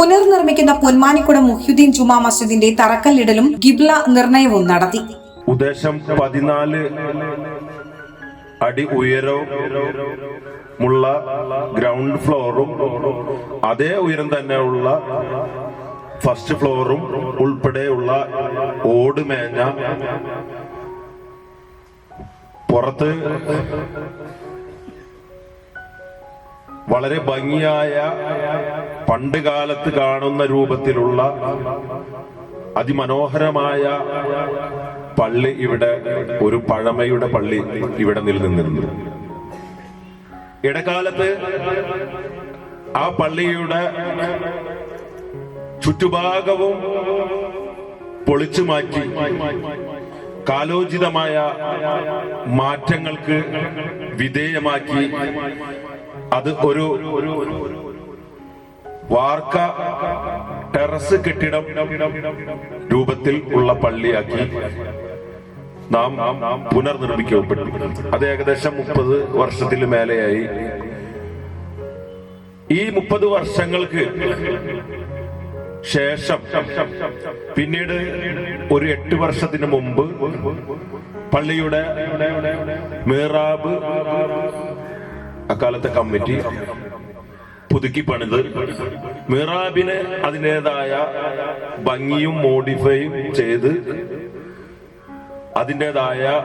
പുനർനിർമ്മിക്കുന്ന പൊന്മാനിക്കുടം മുഹ്യുദ്ദീൻ ജുമാ മസ്ജിദിന്റെ തറക്കല്ലിടലും ഗിബ്ല നിർണയവും നടത്തി. ഉദ്ദേശം പതിനാല് അടി ഉയരവും ഗ്രൗണ്ട് ഫ്ലോറും അതേ ഉയരം തന്നെയുള്ള ഫസ്റ്റ് ഫ്ലോറും ഉൾപ്പെടെയുള്ള ഓട് മേഞ്ഞ പുറത്ത് വളരെ ഭംഗിയായ പണ്ട് കാലത്ത് കാണുന്ന രൂപത്തിലുള്ള അതിമനോഹരമായ പള്ളി ഇവിടെ ഒരു പഴമയുടെ പള്ളി ഇവിടെ നിലനിന്നിരുന്നു. ഇടക്കാലത്ത് ആ പള്ളിയുടെ ചുറ്റുഭാഗവും പൊളിച്ചു മാറ്റി കാലോചിതമായ മാറ്റങ്ങൾക്ക് വിധേയമാക്കി. അത് ഒരു വാർക്ക ടെറസ് കെട്ടിടം രൂപത്തിൽ ഉള്ള പള്ളിയാക്കി നാം പുനർനിർമ്മിക്കപ്പെട്ടു അത് ഏകദേശം മുപ്പത് വർഷത്തിന് മേലെയായി. ഈ മുപ്പത് വർഷങ്ങൾക്ക് ശേഷം പിന്നീട് ഒരു എട്ട് വർഷത്തിന് മുമ്പ് പള്ളിയുടെ മേറാബ് അക്കാലത്തെ കമ്മിറ്റി പുതുക്കി പണിത്. മിറാബിന് അതിന്റെതായ ഭംഗിയും മോഡിഫൈയും ചെയ്ത് അതിന്റെതായ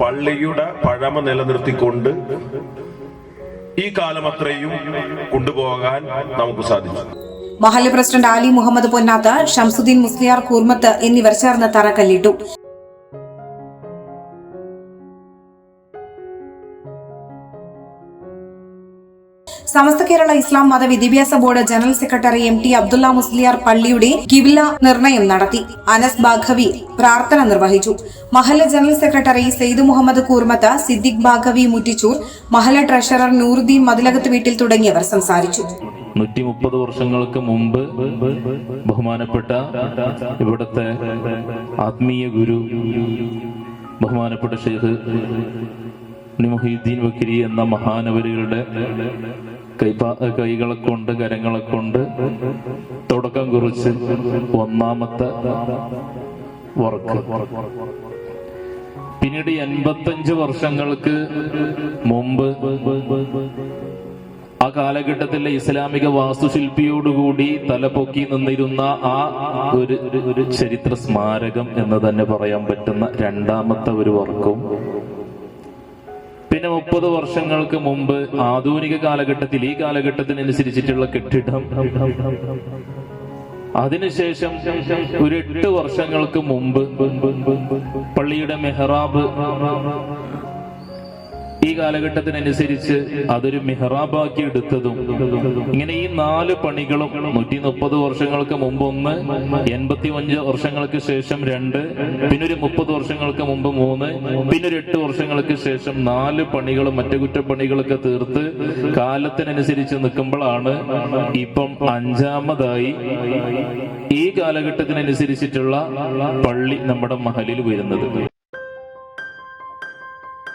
പള്ളിയുടെ പഴമ നിലനിർത്തിക്കൊണ്ട് ഈ കാലം അത്രയും കൊണ്ടുപോകാൻ നമുക്ക് സാധിച്ചു. മഹല്ല് പ്രസിഡന്റ് ആലി മുഹമ്മദ് പൊന്നാത്ത് ഷംസുദ്ദീൻ മുസ്ലിയാർ കൂർമത്ത് എന്നിവർ ചേർന്ന് തറക്കല്ലിട്ടു. Samastha Kerala Islam Matha Vidyabhyasa board general secretary M T Abdulla Musliyar പള്ളിയുടെ കിബില നിർണയം നടത്തി. അനസ് ബാഘവി പ്രാർത്ഥന നിർവഹിച്ചു. മഹല്ല ജനറൽ സെക്രട്ടറി സെയ്ദ് മുഹമ്മദ് കൂർമത്ത് സിദ്ദിഖ് ബാഘവി മുറ്റിച്ചൂർ മഹല്ല ട്രഷറർ നൂറുദ്ദീൻ മതിലകത്ത് വീട്ടിൽ തുടങ്ങിയവർ സംസാരിച്ചു. നൂറ്റി മുപ്പത് വർഷങ്ങൾക്ക് മുമ്പ് ബഹുമാനപ്പെട്ട ഇവിടുത്തെ ആത്മീയ ഗുരു ബഹുമാനപ്പെട്ട ഷെയ്ഖ് മുഹീദ്ദീൻ വക്കിരി എന്ന മഹാനവരുടെ കൈകളെ കൊണ്ട് കരങ്ങളെ കൊണ്ട് തുടക്കം കുറിച്ച് ഒന്നാമത്തെ വർക്ക്. പിന്നീട് എൺപത്തഞ്ച് വർഷങ്ങൾക്ക് മുമ്പ് ആ കാലഘട്ടത്തിലെ ഇസ്ലാമിക വാസ്തുശില്പിയോടുകൂടി തലപൊക്കി നിന്നിരുന്ന ആ ഒരു ഒരു ചരിത്ര സ്മാരകം എന്ന് തന്നെ പറയാൻ പറ്റുന്ന രണ്ടാമത്തെ ഒരു വർക്കും. പിന്നെ മുപ്പത് വർഷങ്ങൾക്ക് മുമ്പ് ആധുനിക കാലഘട്ടത്തിൽ ഈ കാലഘട്ടത്തിനനുസരിച്ചിട്ടുള്ള കെട്ടിടം. അതിനുശേഷം ഒരു എട്ട് വർഷങ്ങൾക്ക് മുമ്പ് പള്ളിയുടെ മെഹ്റാബ് ഈ കാലഘട്ടത്തിനനുസരിച്ച് അതൊരു മെഹ്റാബാക്കി എടുത്തതും ഇങ്ങനെ ഈ നാല് പണികളും നൂറ്റി മുപ്പത് വർഷങ്ങൾക്ക് മുമ്പ് ഒന്ന് എൺപത്തി അഞ്ച് വർഷങ്ങൾക്ക് ശേഷം രണ്ട് പിന്നെ ഒരു മുപ്പത് വർഷങ്ങൾക്ക് മുമ്പ് മൂന്ന് പിന്നെ ഒരു എട്ട് വർഷങ്ങൾക്ക് ശേഷം നാല് പണികളും അറ്റകുറ്റപ്പണികളൊക്കെ തീർത്ത് കാലത്തിനനുസരിച്ച് നിൽക്കുമ്പോഴാണ് ഇപ്പം അഞ്ചാമതായി ഈ കാലഘട്ടത്തിനനുസരിച്ചിട്ടുള്ള പള്ളി നമ്മുടെ മഹലിൽ വരുന്നത്.